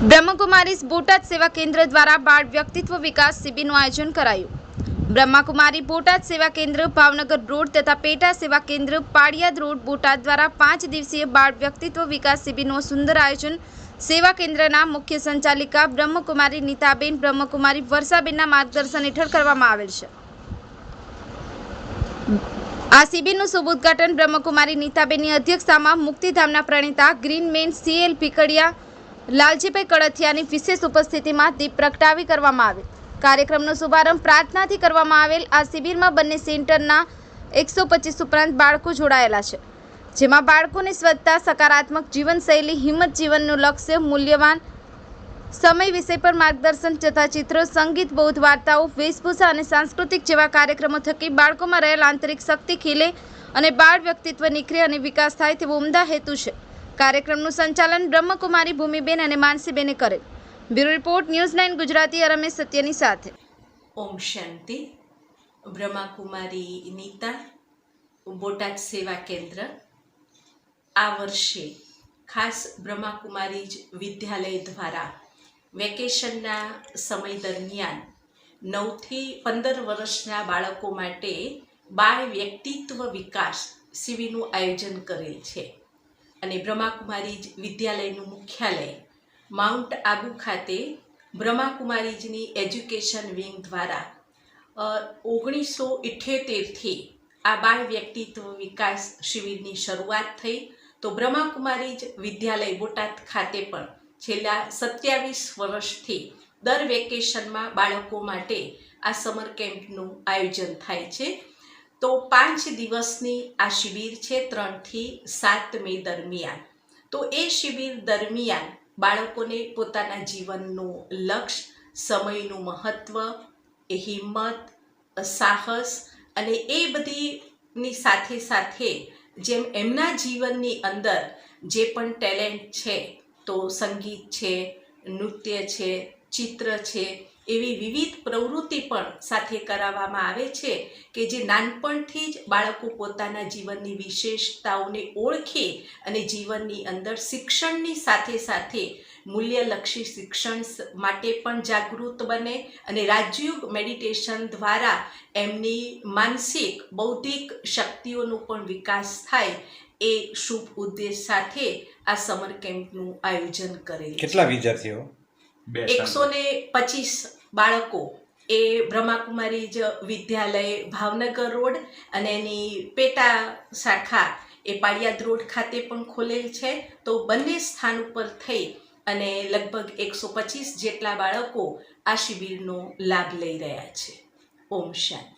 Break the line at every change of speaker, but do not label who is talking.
બ્રહ્મકુમારીઝ બોટાદ સેવા કેન્દ્ર દ્વારા બાળ વ્યક્તિત્વ વિકાસ શિબિરનું આયોજન કરાયું. બ્રહ્માકુમારી બોટાદ સેવા કેન્દ્ર, ભાવનગર રોડ તથા પેટા સેવા કેન્દ્ર પાડિયાદ રોડ, બોટાદ દ્વારા પાંચ દિવસીય બાળ વ્યક્તિત્વ વિકાસ શિબિરનું સુંદર આયોજન સેવા કેન્દ્રના મુખ્ય સંચાલિકા બ્રહ્મકુમારી નીતાબેન, બ્રહ્મકુમારી વર્ષાબેનના માર્ગદર્શન હેઠળ કરવામાં આવેલ છે. આ શિબિરનું શુભ ઉદ્ઘાટન બ્રહ્મકુમારી નીતાબેનની અધ્યક્ષતામાં મુક્તિધામના પ્રણેતા green man CL Pikadiya Laljibhai કડથિયાની વિશેષ ઉપસ્થિતિમાં દીપ પ્રગટાવી કરવામાં આવેલ કાર્યક્રમનો શુભારંભ પ્રાર્થનાથી કરવામાં આવેલ આ શિબિરમાં બંને સેન્ટરના એકસો પચીસ ઉપરાંત બાળકો જોડાયેલા છે, જેમાં બાળકોને સ્વચ્છતા સકારાત્મક જીવનશૈલી, હિંમત જીવનનું લક્ષ્ય, મૂલ્યવાન સમય વિષય પર માર્ગદર્શન તથા ચિત્રો, સંગીત, બૌદ્ધ વાર્તાઓ, વેશભૂષા અને સાંસ્કૃતિક જેવા કાર્યક્રમો થકી બાળકોમાં રહેલ આંતરિક શક્તિ ખીલે અને બાળ વ્યક્તિત્વ નિખરે અને વિકાસ થાય તેવો ઉમદા હેતુ છે. કાર્યક્રમનું સંચાલન બ્રહ્મકુમારી ભૂમિબેન અને માનસીબેને કરેલ. Bureau report, news nine Gujarati, Ramesh સત્યની સાથે.
ઓમ શાંતિ. બ્રહ્માકુમારી નીતા, બોટાદ સેવા કેન્દ્ર. આ વર્ષે ખાસ બ્રહ્માકુમારી જ વિદ્યાલય દ્વારા વેકેશનના સમય દરમિયાન નવથી પંદર વર્ષના બાળકો માટે બાળ વ્યક્તિત્વ વિકાસ શિબિરનું આયોજન કરેલ છે. અને બ્રહ્માકુમારીજ વિદ્યાલયનું મુખ્યાલય, માઉન્ટ આબુ ખાતે બ્રહ્માકુમારીજની એજ્યુકેશન વિંગ દ્વારા. ઓગણીસો ઇઠ્યોતેરથી આ બાળ વ્યક્તિત્વ વિકાસ શિબિરની શરૂઆત થઈ તો બ્રહ્માકુમારી વિદ્યાલય બોટાદ ખાતે પણ છેલ્લા સત્યાવીસ વર્ષથી દર વેકેશનમાં બાળકો માટે આ સમર કેમ્પનું આયોજન થાય છે. તો પાંચ દિવસની આ શિબિર છે ત્રણથી સાત મે દરમિયાન. તો એ શિબિર દરમિયાન બાળકોને પોતાના જીવનનું લક્ષ્ય, સમયનું મહત્ત્વ હિંમત, સાહસ અને એ બધીની સાથે સાથે જેમ એમના જીવનની અંદર જે પણ ટેલેન્ટ છે, તો સંગીત છે, નૃત્ય છે, ચિત્ર છે એવી વિવિધ પ્રવૃત્તિ પણ સાથે કરાવવામાં આવે છે કે જે નાનપણથી જ બાળકો પોતાના જીવનની વિશેષતાઓને ઓળખે અને જીવનની અંદર શિક્ષણની સાથે સાથે મૂલ્યલક્ષી શિક્ષણ માટે પણ જાગૃત બને અને રાજયોગ મેડિટેશન દ્વારા એમની માનસિક બૌદ્ધિક શક્તિઓનો પણ વિકાસ થાય એ શુભ ઉદ્દેશ સાથે આ સમર કેમ્પનું આયોજન કરેલ
કેટલા વિદ્યાર્થીઓ?
એકસો ને પચીસ બાળકો એ બ્રહ્માકુમારી જ વિદ્યાલય ભાવનગર રોડ અને એની પેટા શાખા એ પાળિયાદ રોડ ખાતે પણ ખોલેલ છે. તો બંને સ્થાન ઉપર થઈ અને લગભગ એકસો પચીસ જેટલા બાળકો આ શિબિરનો લાભ લઈ રહ્યા છે. ઓમ શાંતિ.